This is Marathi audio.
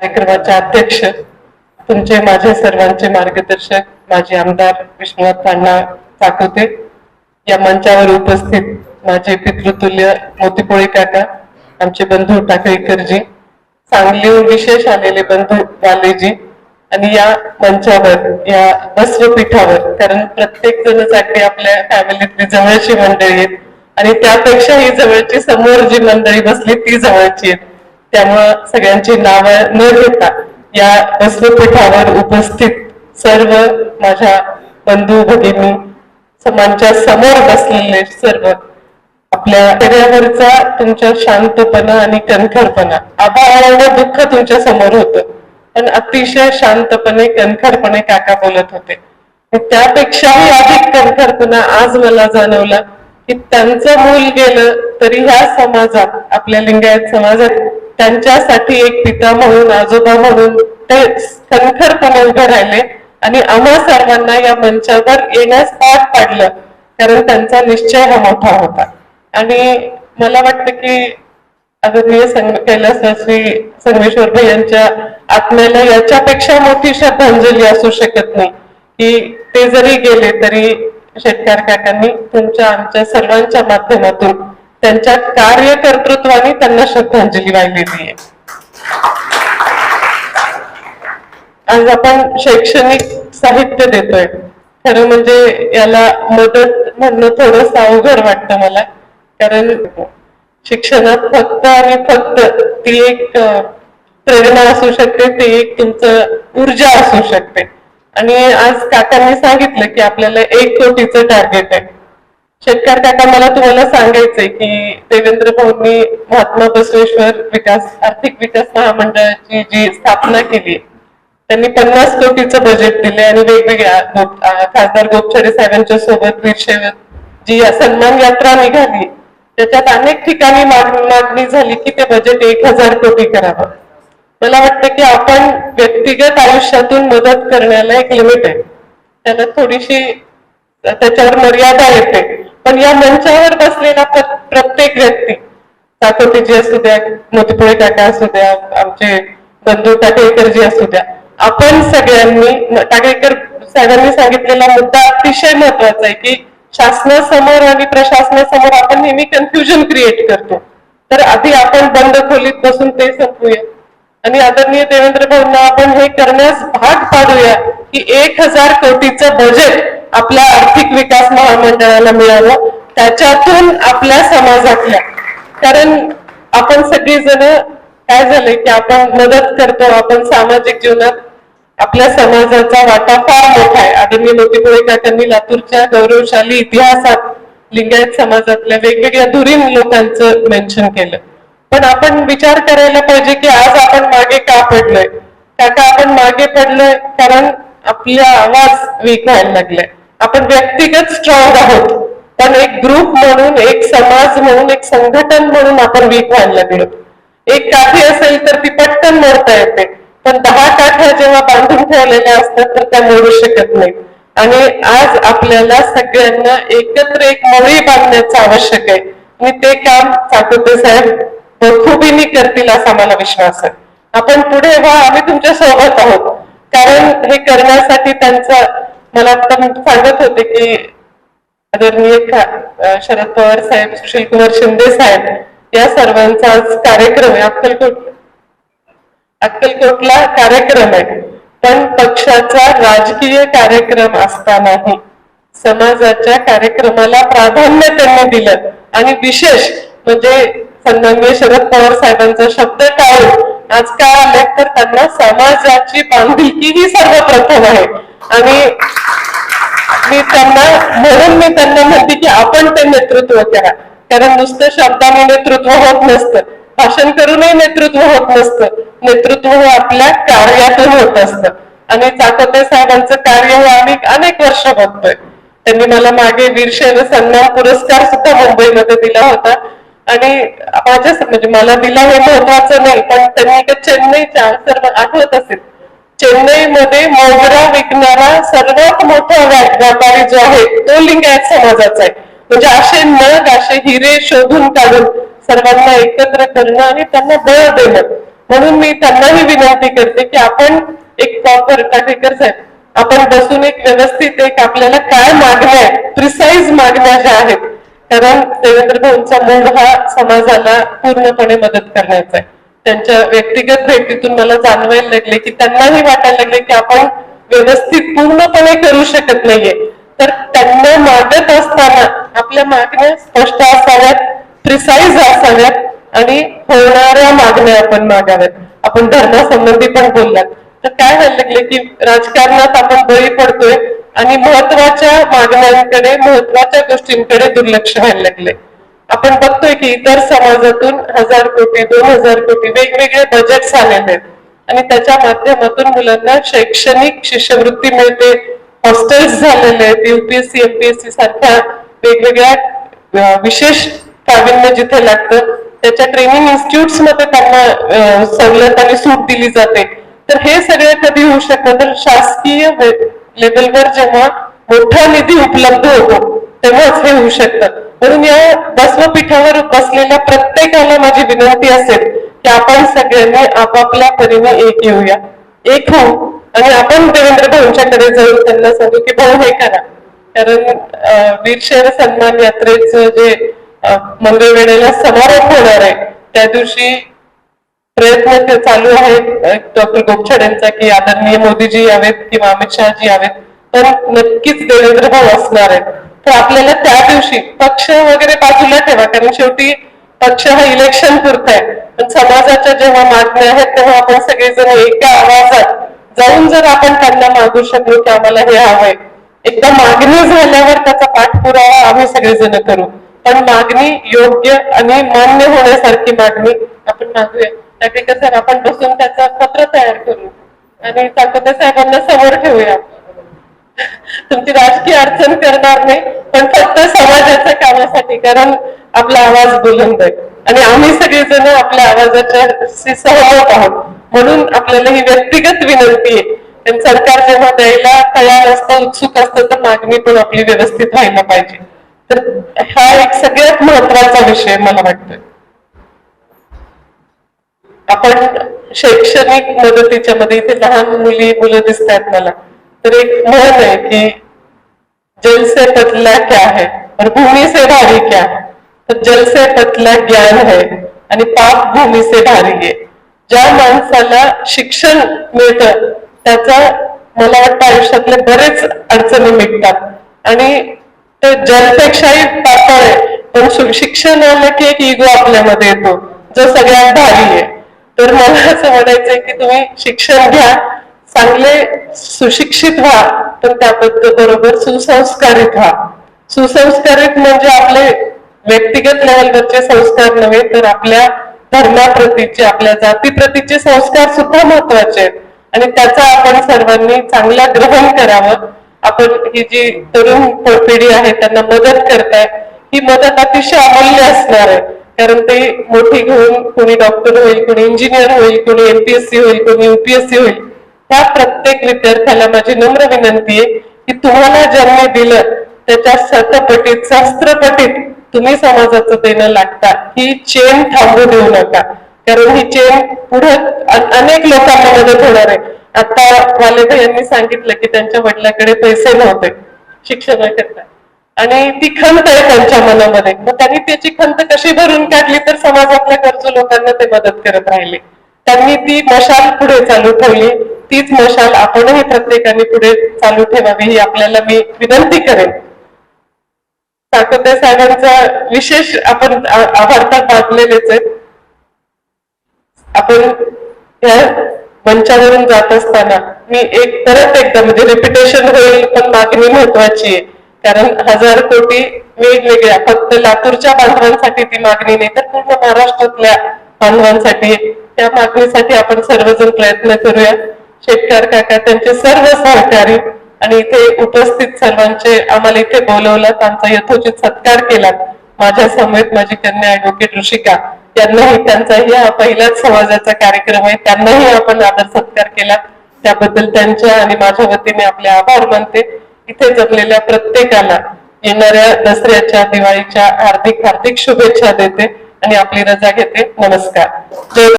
कार्यक्रमाचे अध्यक्ष तुमचे माझे सर्वांचे मार्गदर्शक माझे आमदार विश्वनाथ अण्णा चाकोते या मंचावर उपस्थित माझे पितृतुल्य मोतीपोळे काका आमचे बंधू टाकळीकरजी सांगलीहून विशेष आलेले बंधू वालेजी आणि या मंचावर या बसवपीठावर कारण प्रत्येक जणसाठी आपल्या फॅमिलीतली जवळची मंडळी आहेत आणि त्यापेक्षाही जवळची समोर जी मंडळी बसली ती जवळची आहेत. त्यामुळं सगळ्यांची नावं न घेता या बसवपीठावर उपस्थित सर्व माझ्या बंधू भगिनी समांच्या समोर बसलेले सर्व आपल्या चेहऱ्यावरचा तुमच्या शांतपणा आणि कणखरपणा आभाळानं दुःख तुमच्यासमोर होत. पण अतिशय शांतपणे कणखरपणे काका बोलत होते. त्यापेक्षाही अधिक कणखरपणा आज मला जाणवला की त्यांचं मूल गेलं तरी ह्या समाजात आपल्या लिंगायत समाजात त्यांच्यासाठी एक पिता म्हणून आजोबा म्हणून ते कणखरपणे उभे राहिले आणि आम्हा सर्वांना या मंचावर येण्यास पाठ पाडलं. कारण त्यांचा निश्चय हा मोठा होता. आणि मला वाटतं की आदरणीय संग श्री संगमेश्वर भाई यांच्या आत्म्याला याच्यापेक्षा मोठी श्रद्धांजली असू शकत नाही. की ते जरी गेले तरी शेतकरी काकांनी तुमच्या आमच्या सर्वांच्या माध्यमातून त्यांच्या कार्यकर्तृत्वाने त्यांना श्रद्धांजली वाहिलेली आहे. आज आपण शैक्षणिक साहित्य देतोय. खरं म्हणजे याला मदत म्हणणं थोडस अवघड वाटतं मला. कारण शिक्षणात फक्त आणि फक्त ती एक प्रेरणा असू शकते ती एक तुमचं ऊर्जा असू शकते. आणि आज काकांनी सांगितलं की आपल्याला एक कोटीचं टार्गेट आहे. शेतकरी काका मला तुम्हाला सांगायचंय की देवेंद्र भाऊंनी महात्मा बसवेश्वर विकास आर्थिक विकास महामंडळाची जी स्थापना केली त्यांनी पन्नास कोटीचं बजेट दिले आणि वेगवेगळ्या गोप- खासदार गोपछडे साहेबांच्या सोबत वीरशैव जी सन्मान यात्रा निघाली त्याच्यात अनेक ठिकाणी मागणी झाली की ते बजेट एक हजार कोटी करावं. मला वाटतं की आपण व्यक्तिगत आयुष्यातून मदत करण्याला एक लिमिट आहे. त्याला थोडीशी त्याच्यावर मर्यादा येते. पण या मंचावर बसलेला प्रत्येक व्यक्ती साकोतीजी असू द्या मोतीपुळे काका असू द्या आमचे बंधू टाकेकरजी असू द्या आपण सगळ्यांनी टाकेकर साहेबांनी सांगितलेला मुद्दा अतिशय महत्त्वाचा आहे की शासनासमोर आणि प्रशासनासमोर आपण नेहमी कन्फ्युजन क्रिएट करतो. तर आधी आपण बंद खोलीत बसून ते संपूया. आणि आदरणीय देवेंद्र भाऊंना आपण हे करण्यास भाग पाडूया की एक हजार कोटीचं बजेट आपल्या आर्थिक विकास महामंडळाला मिळालं. त्याच्यातून आपल्या समाजातल्या. कारण आपण सगळीजण काय झालंय की आपण मदत करतो आपण सामाजिक जीवनात आपल्या समाजाचा वाटा फार मोठा आहे. आदरणीय मोतीपुळे काकांनी लातूरच्या गौरवशाली इतिहासात लिंगायत समाजातल्या वेगवेगळ्या धुरीण लोकांचं मेन्शन केलं. पण आपण विचार करायला पाहिजे की आज आपण मागे का पडलोय? काका आपण मागे पडलोय कारण आपला आवाज विकायला लागलाय. आपण व्यक्तिगत स्ट्रॉंग आहोत. पण एक ग्रुप म्हणून एक समाज म्हणून एक संघटन म्हणून आपण वीक व्हायला गेलो. एक काठी असेल तर ती पटकन मोडता येते. पण दहा काठ्या जेव्हा बांधून ठेवलेल्या असतात तर त्या मोडू शकत नाही आणि आज आपल्याला सगळ्यांना एकत्र एक मळी बांधण्याचं आवश्यक आहे. आणि ते काम चाकोते साहेब बखुबीने करतील असा मला विश्वास आहे. आपण पुढे व्हा आम्ही तुमच्यासोबत आहोत. कारण हे करण्यासाठी त्यांचा मला आता सांगत होते की आदरणीय शरद पवार साहेब सुशील कुमार शिंदे साहेब या सर्वांचा आज कार्यक्रम आहे. अक्कलकोट अक्कलकोटला कार्यक्रम आहे. पण पक्षाचा राजकीय कार्यक्रम असतानाही समाजाच्या कार्यक्रमाला प्राधान्य त्यांनी दिलं. आणि विशेष म्हणजे सन्माननीय शरद पवार साहेबांचा शब्द टाळून आज काय आले तर त्यांना समाजाची बांधिलकी ही सर्वप्रथम आहे. आणि मी त्यांना म्हणून मी त्यांना म्हणते की आपण ते नेतृत्व करा. कारण नुसतं शब्दाने नेतृत्व होत नसतं. भाषण करूनही नेतृत्व होत नसतं. नेतृत्व हे आपल्या कार्यातून होत असतं. आणि चाकोते साहेबांचं कार्य हे आम्ही अनेक वर्ष बघतोय. त्यांनी मला मागे वीरशैव सन्मान पुरस्कार सुद्धा मुंबईमध्ये दिला होता. आणि माझ्या म्हणजे मला दिला हे महत्वाचं नाही पण त्यांनी चेन्नईच्या सर्व आठवत असेल. चेन्नईमध्ये मोगरा विकणारा सर्वात मोठा व्या- व्यापारी जो आहे तो लिंगायत समाजाचा आहे. म्हणजे असे नग असे हिरे शोधून काढून सर्वांना एकत्र करणं आणि त्यांना बळ देणं. म्हणून मी त्यांनाही विनंती करते की आपण एक प्रॉपर काटेकर साहेब आपण बसून एक व्यवस्थित एक आपल्याला काय मागण्या आहेत प्रिसाईज मागण्या ज्या आहेत कारण देवेंद्र भाऊंचा मूळ हा समाजाला पूर्णपणे मदत करण्याचा आहे. त्यांच्या व्यक्तिगत भेटीतून मला जाणवायला लागले की त्यांनाही वाटायला लागले की आपण व्यवस्थित पूर्णपणे करू शकत नाहीये. तर त्यांना मागत असताना आपल्या मागण्या स्पष्ट असाव्यात प्रिसाईज असाव्यात आणि होणाऱ्या मागण्या आपण मागाव्यात. आपण धर्मासंबंधी पण बोललात. तर काय व्हायला लागले की राजकारणात आपण बळी पडतोय आणि महत्त्वाच्या मागण्यांकडे महत्त्वाच्या गोष्टींकडे दुर्लक्ष व्हायला लागले. आपण बघतोय की इतर समाजातून हजार कोटी दोन हजार कोटी वेगवेगळे बजेट्स आलेले आहेत आणि त्याच्या माध्यमातून मुलांना शैक्षणिक शिष्यवृत्ती मिळते. हॉस्टेल्स झालेले आहेत युपीएससी एमपीएससी सारख्या वेगवेगळ्या विशेष प्रावीण्य जिथे लागतं त्याच्या ट्रेनिंग इन्स्टिट्यूट्समध्ये त्यांना सवलत आणि सूट दिली जाते. तर हे सगळे कधी होऊ शकतं? तर शासकीय लेवलवर जेव्हा मोठा निधी उपलब्ध होतो तेव्हाच हे होऊ शकतं. म्हणून या बसवपीठावर बसलेल्या प्रत्येकाला माझी विनंती असेल की आपण सगळ्यांनी आपापल्या परीने एक येऊया. एक होऊ. आणि आपण देवेंद्र भाऊंच्याकडे जाऊन त्यांना सांगू की भाऊ हे करा. कारण वीरशैव सन्मान यात्रेचं जे मंगळ वेळेला समारोप होणार आहे त्या दिवशी प्रयत्न ते चालू आहेत. डॉक्टर गोपछड यांचा की आदरणीय मोदीजी यावेत किंवा अमित शहाजी यावेत. तर नक्कीच देवेंद्र भाऊ असणार आहेत. तर आपल्याला त्या दिवशी पक्ष वगैरे बाजूला ठेवा. कारण शेवटी पक्ष हा इलेक्शन पुरता आहे पण समाजाच्या जेव्हा मागण्या आहेत तेव्हा आपण सगळेजण एका आवाजात जाऊन जर आपण त्यांना मागू शकलो की आम्हाला हे हवंय. एकदा मागणी झाल्यावर त्याचा पाठपुरावा आम्ही सगळेजण करू. पण मागणी योग्य आणि मान्य होण्यासारखी मागणी आपण मागूया. त्यापैकी सर आपण बसून त्याचं पत्र तयार करू आणि चाकोते साहेबांना समोर ठेवूया तुमची राजकीय अडचण करणार नाही पण फक्त समाजाच्या कामासाठी कारण आपला आवाज बुलंद आहे. आणि आम्ही सगळेजण आपल्या आवाजाच्या सहमत आहोत. म्हणून आपल्याला ही व्यक्तिगत विनंती आहे. आणि सरकार जेव्हा द्यायला तयार असतं उत्सुक असतं तर मागणी पण आपली व्यवस्थित व्हायला पाहिजे. तर हा एक सगळ्यात महत्त्वाचा विषय मला वाटतोय. आपण शैक्षणिक मदतीच्या मध्ये इथे लहान मुली मुलं दिसतात मला. तर एक म्हण आहे की जल से पतला क्या है और भूमि से भारी क्या है? तर जल से पतला ज्ञान है आणि पाप भूमी से भारी आहे ज्या माणसाला शिक्षण मिळतं त्याचा मला वाटतं आयुष्यातले बरेच अडचणी मिटतात. आणि ते जलपेक्षाही पातळ आहे पण शिक्षण आलं की एक इगो आपल्यामध्ये येतो जो सगळ्यात भारी आहे. तर मला असं म्हणायचंय की तुम्ही शिक्षण घ्या चांगले सुशिक्षित व्हा पण त्याबद्दल बरोबर सुसंस्कारित व्हा. सुसंस्कारित म्हणजे आपले व्यक्तिगत लेवलवरचे संस्कार नव्हे तर आपल्या धर्माप्रतीचे आपल्या जातीप्रतीचे संस्कार सुद्धा महत्त्वाचे आहेत. आणि त्याचा आपण सर्वांनी चांगला ग्रहण करावं. आपण ही जी तरुण पिढी आहे त्यांना मदत करताय ही मदत अतिशय अमूल्य असणार आहे. कारण ते मोठी घेऊन कोणी डॉक्टर होईल कोणी इंजिनियर होईल कोणी एमपीएससी होईल कोणी युपीएससी होईल. त्या प्रत्येक विद्यार्थ्याला माझी नम्र विनंती आहे की तुम्हाला ज्यांनी दिलं त्याच्या शतपटीत सहस्त्रपटीत तुम्ही समाजाचं देणं लागता. ही चेन थांबू देऊ नका. कारण ही चेन पुढे अनेक लोकांना मदत होणार आहे. आता वालेदा यांनी सांगितलं की त्यांच्या वडिलांकडे पैसे नव्हते शिक्षणाकरता आणि ती खंत आहे त्यांच्या मनामध्ये. मग त्यांनी त्याची खंत कशी भरून काढली तर समाजातल्या गरजू लोकांना ते मदत करत राहिले? त्यांनी ती मशाल पुढे चालू ठेवली. तीच मशाल आपणही प्रत्येकाने पुढे चालू ठेवावी ही आपल्याला मी विनंती करेन. साकोते साहेबांचा विशेष आपण आभारतात आभार आहे आहेत. आपण या मंचावरून जात असताना मी एक परत एकदा म्हणजे रेप्युटेशन होईल पण मागणी महत्वाची आहे. कारण हजार कोटी वेगवेगळ्या फक्त लातूरच्या बांधवांसाठी ती मागणी नाही तर पूर्ण महाराष्ट्रातल्या बांधवांसाठी त्या मागणीसाठी आपण सर्वजण प्रयत्न करूया. शेतकर काका त्यांचे सर्व सहकारी आणि इथे उपस्थित सर्वांचे आम्हाला इथे बोलवलं त्यांचा यथोचित सत्कार केला. माझ्या समेत माझी कन्या ऍडव्होकेट ऋषिका त्यांनाही त्यांचाही हा पहिलाच समाजाचा कार्यक्रम आहे. त्यांनाही आपण आदर सत्कार केला. त्याबद्दल त्यांच्या आणि माझ्या वतीने आपले आभार मानते. इथे जमलेल्या प्रत्येकाला येणाऱ्या दसऱ्याच्या दिवाळीच्या हार्दिक हार्दिक शुभेच्छा देते आणि आपली रजा घेते. नमस्कार.